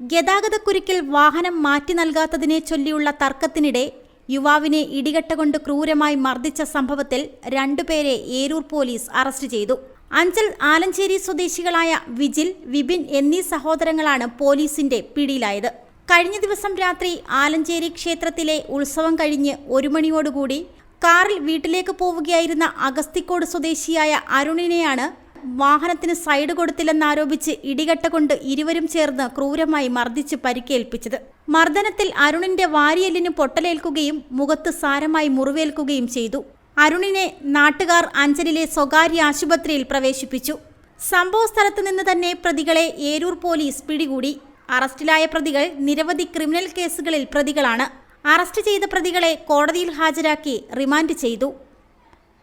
ഗതാഗതക്കുരുക്കിൽ വാഹനം മാറ്റി നൽകാത്തതിനെ ചൊല്ലിയുള്ള തർക്കത്തിനിടെ യുവാവിനെ ഇടികട്ട കൊണ്ട് ക്രൂരമായി മർദ്ദിച്ച സംഭവത്തിൽ രണ്ടുപേരെ ഏരൂർ പോലീസ് അറസ്റ്റ് ചെയ്തു. അഞ്ചൽ ആലഞ്ചേരി സ്വദേശികളായ വിജിൽ വിപിൻ എന്നീ സഹോദരങ്ങളാണ് പോലീസിന്റെ പിടിയിലായത്. കഴിഞ്ഞ ദിവസം രാത്രി ആലഞ്ചേരി ക്ഷേത്രത്തിലെ ഉത്സവം കഴിഞ്ഞ് ഒരു മണിയോടുകൂടി കാറിൽ വീട്ടിലേക്ക് പോവുകയായിരുന്ന അഗസ്തിക്കോട് സ്വദേശിയായ അരുണിനെയാണ് വാഹനത്തിന് സൈഡ് കൊടുത്തില്ലെന്നാരോപിച്ച് ഇടികട്ട കൊണ്ട് ഇരുവരും ചേർന്ന് ക്രൂരമായി മർദ്ദിച്ച് പരിക്കേൽപ്പിച്ചത്. മർദ്ദനത്തിൽ അരുണിന്റെ വാരിയെല്ലിന് പൊട്ടലേൽക്കുകയും മുഖത്ത് സാരമായി മുറിവേൽക്കുകയും ചെയ്തു. അരുണിനെ നാട്ടുകാർ അഞ്ചലിലെ സ്വകാര്യ ആശുപത്രിയിൽ പ്രവേശിപ്പിച്ചു. സംഭവ നിന്ന് തന്നെ പ്രതികളെ ഏരൂർ പോലീസ് പിടികൂടി. അറസ്റ്റിലായ പ്രതികൾ നിരവധി ക്രിമിനൽ കേസുകളിൽ പ്രതികളാണ്. അറസ്റ്റ് ചെയ്ത പ്രതികളെ കോടതിയിൽ ഹാജരാക്കി റിമാൻഡ് ചെയ്തു.